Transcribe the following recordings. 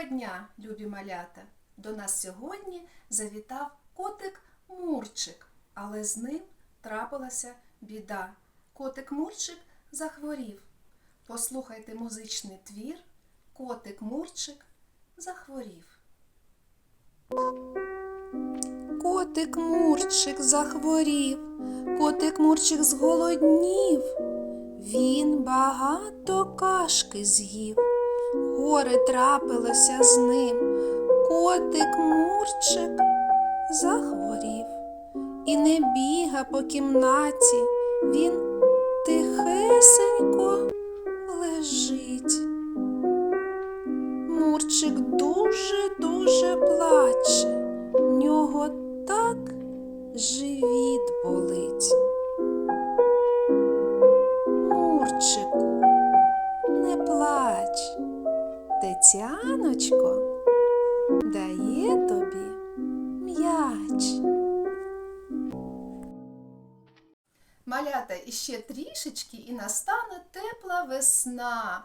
Доброго дня, любі малята! До нас сьогодні завітав котик Мурчик, але з ним трапилася біда. Котик Мурчик захворів. Послухайте музичний твір Котик Мурчик захворів. Котик Мурчик захворів, котик Мурчик зголоднів. Він багато кашки з'їв. Горе трапилося з ним. Котик Мурчик захворів і не біга по кімнаті. Він тихесенько лежить. Мурчик дуже-дуже плаче. Нього так живіт болить. Мурчику, не плач. Тетяночко дає тобі м'яч. Малята іще трішечки і настане тепла весна.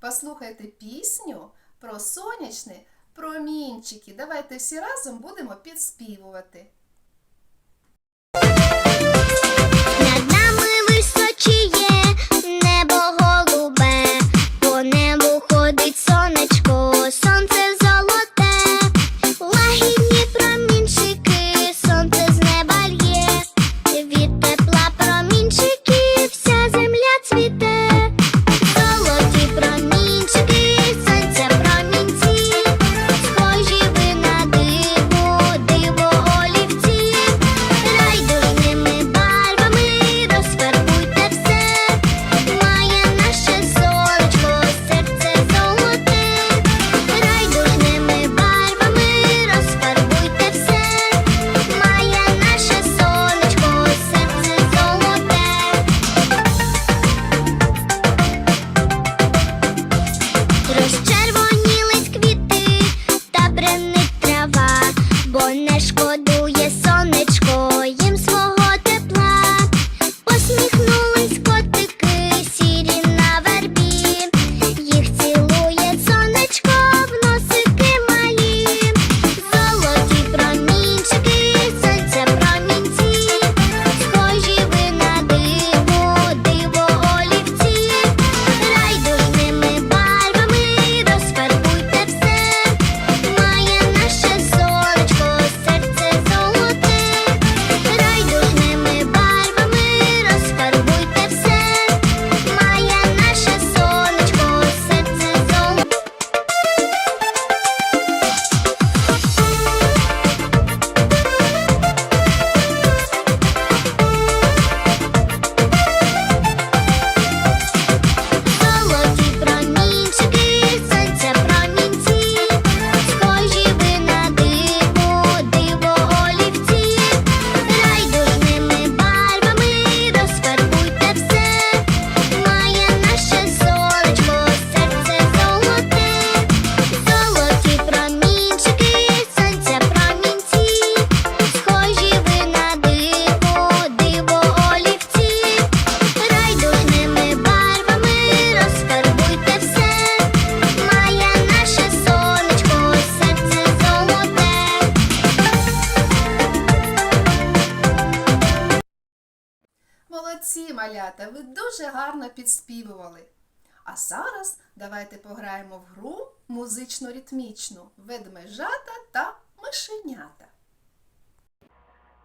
Послухайте пісню про сонячні промінчики. Давайте всі разом будемо підспівувати. Молодці, малята, ви дуже гарно підспівували. А зараз давайте пограємо в гру музично-ритмічну ведмежата та мишенята.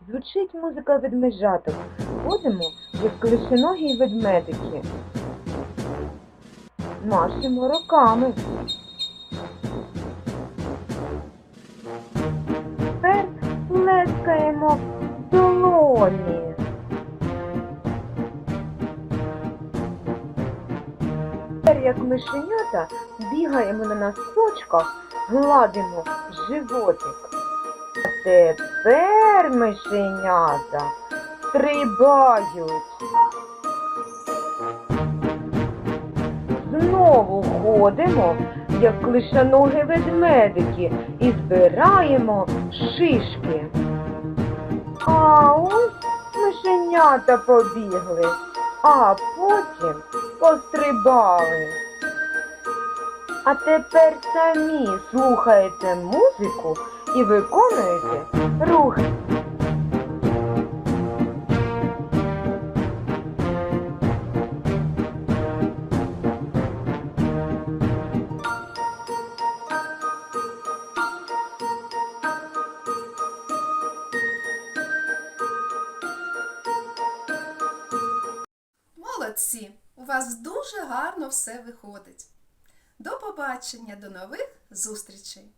Звучить музика ведмежаток. Ходимо, як клишоногі ведмедики. Машемо руками. Тепер плескаємо долоні. Як мишенята, бігаємо на носочках, гладимо животик. А тепер мишенята стрибають. Знову ходимо, як клишаногі ведмедики, і збираємо шишки. А ось мишенята побігли, а потім пострибали. А тепер самі слухаєте музику і виконуєте рухи. Вас дуже гарно все виходить. До побачення, до нових зустрічей!